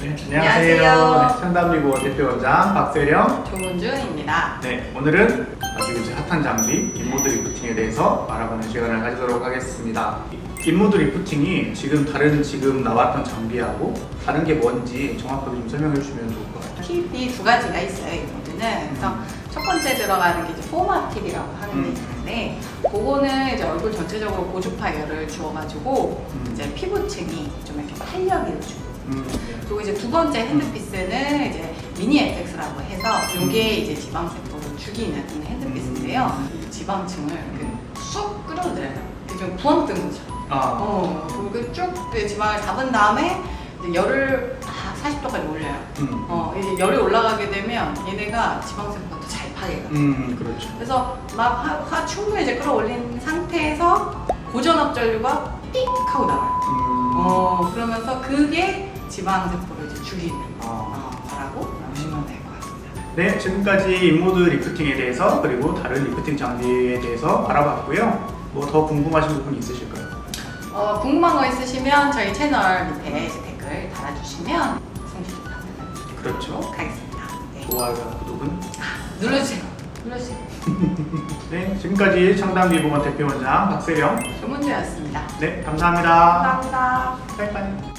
네, 안녕하세요. 안녕하세요. 네, 청담리고 대표원장 박세령. 조문주입니다. 네, 오늘은 아주 이제 핫한 장비 인모드 리프팅에 대해서 알아보는 시간을 가지도록 하겠습니다. 인모드 리프팅이 지금 다른 지금 나왔던 장비하고 다른 게 뭔지 정확하게 좀 설명해 주시면 좋을 것 같아요. 팁이 두 가지가 있어요, 이 모드는. 그래서 첫 번째 들어가는 게 이제 포마 팁이라고 하는 게 음. 있는데, 그거는 이제 얼굴 전체적으로 고주파 열을 주어가지고, 음. 이제 피부층이 좀 이렇게 탄력을 주고. 음, 네. 그리고 이제 두 번째 핸드피스는 이제 미니 에펙스라고 해서 이게 이제 지방세포를 죽이는 핸드피스인데요. 이 지방층을 이렇게 쑥 끌어들여요. 이게 좀 부엉 뜬 거죠. 아, 어, 그리고 쭉그 지방을 잡은 다음에 이제 열을 아, 40도까지 올려요. 음, 어, 이제 열이 올라가게 되면 얘네가 지방세포가 더 잘 파괴가 돼요. 음, 그렇죠. 그래서 막 화, 화 충분히 이제 끌어올린 상태에서 고전압 전류가 삑 하고 나와요. 음, 어, 그러면서 그게 지방세포를 이제 죽이는 아. 어, 거라고 보시면 될 것 같습니다. 네, 지금까지 인모드 리프팅에 대해서 그리고 다른 리프팅 장비에 대해서 알아봤고요. 뭐 더 궁금하신 부분이 있으실까요? 어, 궁금한 거 있으시면 저희 채널 밑에 이제 댓글 달아주시면 성실히 답변을 그렇죠. 하겠습니다. 네. 좋아요와 구독은 눌러주세요. 눌러주세요. 네, 지금까지 청담 리보건 대표원장 박세령. 조문주였습니다. 네, 감사합니다. 감사합니다. 바이바이.